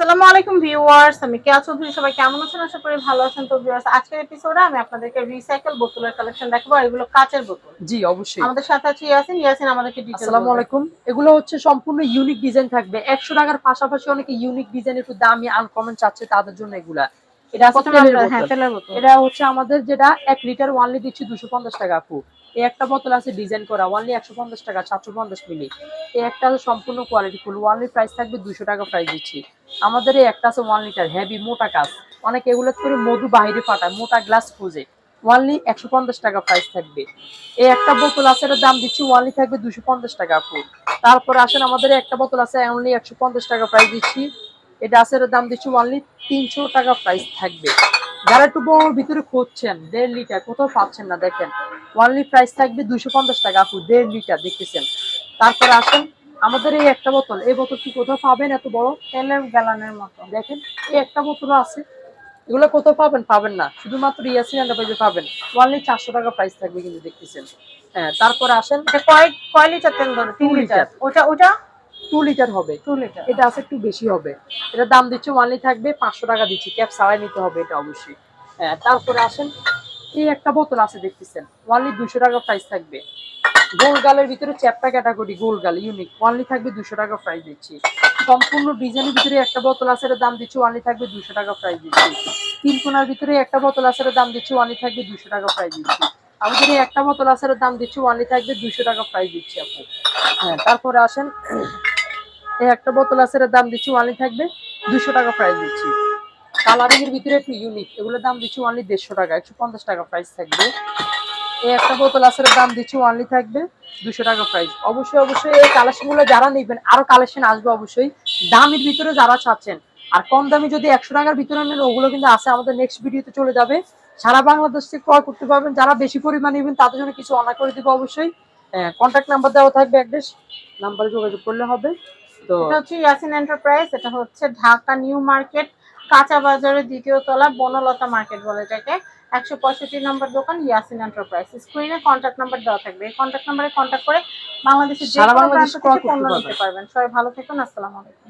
আসসালামু আলাইকুম ভিউয়ার্স আমি কেয়া চৌধুরী সবাই কেমন আছেন? আশা করি ভালো আছেন। তো ভিউয়ার্স আজকের এপিসোডে আমি আপনাদেরকে রিসাইকেল বোতলের কালেকশন দেখাবো এগুলো কাচের বোতল। জি অবশ্যই। আমাদের সাথে আছে ইয়াসিন। ইয়াসিন আমাদেরকে ডিটেইলস আসসালামু আলাইকুম। এগুলো হচ্ছে সম্পূর্ণ ইউনিক ডিজাইন থাকবে। একশো টাকার পাশাপাশি অনেকে ইউনিক ডিজাইন একটু দামি আনকমন চাচ্ছে তাদের জন্য এগুলা। এটা হ্যাঁ এটা হচ্ছে আমাদের যেটা এক লিটার ওয়ানলি দিচ্ছি দুশো পঞ্চাশ টাকা আপু। এই একটা বোতল আছে ডিজাইন করা ওয়ানলি একশো পঞ্চাশ টাকা সাতশো পঞ্চাশ মিলি এই একটা সম্পূর্ণ কোয়ালিটি ফুল ওয়ানলি প্রাইস থাকবে দুশো টাকা প্রাইস দিচ্ছি। আমাদের এই একটা আছে ওয়ান লিটার হেভি মোটা কাজ। অনেক এগুলো করে মধু বাইরে ফাটায় মোটা গ্লাস খুঁজে। ওয়ানলি একশো পঞ্চাশ টাকা প্রাইস থাকবে। এই একটা বোতল আছে এটার দাম দিচ্ছি ওয়ানলি থাকবে দুশো পঞ্চাশ টাকা আপু। তারপরে আসেন আমাদের একটা বোতল আছে অনলি একশো পঞ্চাশ টাকা প্রাইস দিচ্ছি। এটা আছে দাম দিচ্ছি ওয়ানলি তিনশো টাকা প্রাইস থাকবে। যারা একটু বড় ভিতরে খুঁজছেন দেড় লিটার কোথাও পাচ্ছেন না দেখেন ওয়ানলি প্রাইস থাকবে দুশো পঞ্চাশ টাকা আপু দেড় লিটার দেখতেছেন। তারপরে আসেন আমাদের এই একটা বোতল এই বোতলটি কোথাও পাবেন এত বড়? তেলের গ্যালানের মতো দেখেন এই একটা বোতল আছে। এগুলো কোথাও পাবেন? পাবেন না শুধুমাত্র ইয়াসিন এন্টারপ্রাইজে পাবেন। ওয়ানলি চারশো টাকা প্রাইস থাকবে কিন্তু দেখতেছেন। হ্যাঁ তারপরে আসেন কয় কয় লিটার তেল ধরে? তিন লিটার ওটা ওটা? টু লিটার হবে। টু লিটার এটা আছে একটু বেশি হবে। এটা দাম দিচ্ছে ওয়ানলি থাকবে পাঁচশো টাকা দিচ্ছি। ক্যাপ ছাড়াই নিতে হবে এটা অবশ্যই। হ্যাঁ তারপরে আসেন। এই একটা বোতল আছে দেখতেছেন। ওয়ানলি দুশো টাকা প্রাইস থাকবে। গোল গালের ভিতরে চ্যাপটা ক্যাটাগরি গোল গাল ইউনিক ওয়ানলি থাকবে দুশো টাকা প্রাইস দিচ্ছি। সম্পূর্ণ ডিজাইনের ভিতরে একটা বোতল আছে এটার দাম দিচ্ছি ওয়ানলি থাকবে দুশো টাকা প্রাইস দিচ্ছি। তিন কোনার ভিতরে একটা বোতল আছে এটার দাম দিচ্ছি ওয়ানলি থাকবে দুশো টাকা প্রাইস দিচ্ছি। আমাদের একটা বোতল আছে এটার দাম দিচ্ছি ওয়ানলি থাকবে দুশো টাকা প্রাইস দিচ্ছি আপনি হ্যাঁ তারপরে আসেন। এই একটা বোতল আছে এটার দাম দিচ্ছি ওয়ানলি থাকবে দুশো টাকা প্রাইস দিচ্ছি। কালারিং এর ভিতরে একটু ইউনিক এগুলোর দাম দিচ্ছি ওয়ানলি দেড়শো টাকা, একশো পঞ্চাশ টাকা প্রাইস থাকবে। এই একটা বোতল আছে দাম দিচ্ছি ওয়ানলি থাকবে দুশো টাকা প্রাইস অবশ্যই অবশ্যই এই কালেকশনগুলো যারা নেবেন, আরও কালেকশন আসবে অবশ্যই। দামের ভিতরে যারা চাচ্ছেন, আর কম দামি যদি একশো টাকার ভিতরে নেন, ওগুলো কিন্তু আছে আমাদের নেক্সট ভিডিওতে চলে যাবে। সারা বাংলাদেশ থেকে ক্রয় করতে পারবেন, যারা বেশি পরিমাণ নেবেন, তাদের জন্য কিছু অনার করে দিব অবশ্যই। কন্ট্যাক্ট নাম্বার দেওয়া থাকবে অ্যাড্রেস নাম্বারে যোগাযোগ করলে হবে। তো এটা হচ্ছে ইয়াসিন এন্টারপ্রাইজ এটা হচ্ছে ঢাকা নিউ মার্কেট কাঁচা বাজারের দ্বিতীয় তলা বনলতা মার্কেট বলে এটাকে। একশো পঁয়ষট্টি নম্বর দোকান ইয়াসিন এন্টারপ্রাইজ স্ক্রিনে কন্ট্যাক্ট নাম্বার দেওয়া থাকবে। এই কন্ট্যাক্ট নাম্বারে কন্ট্যাক্ট করে বাংলাদেশের যে কোনো প্রান্ত থেকে পণ্য নিতে পারবেন। সবাই ভালো থাকুন আসসালামু আলাইকুম।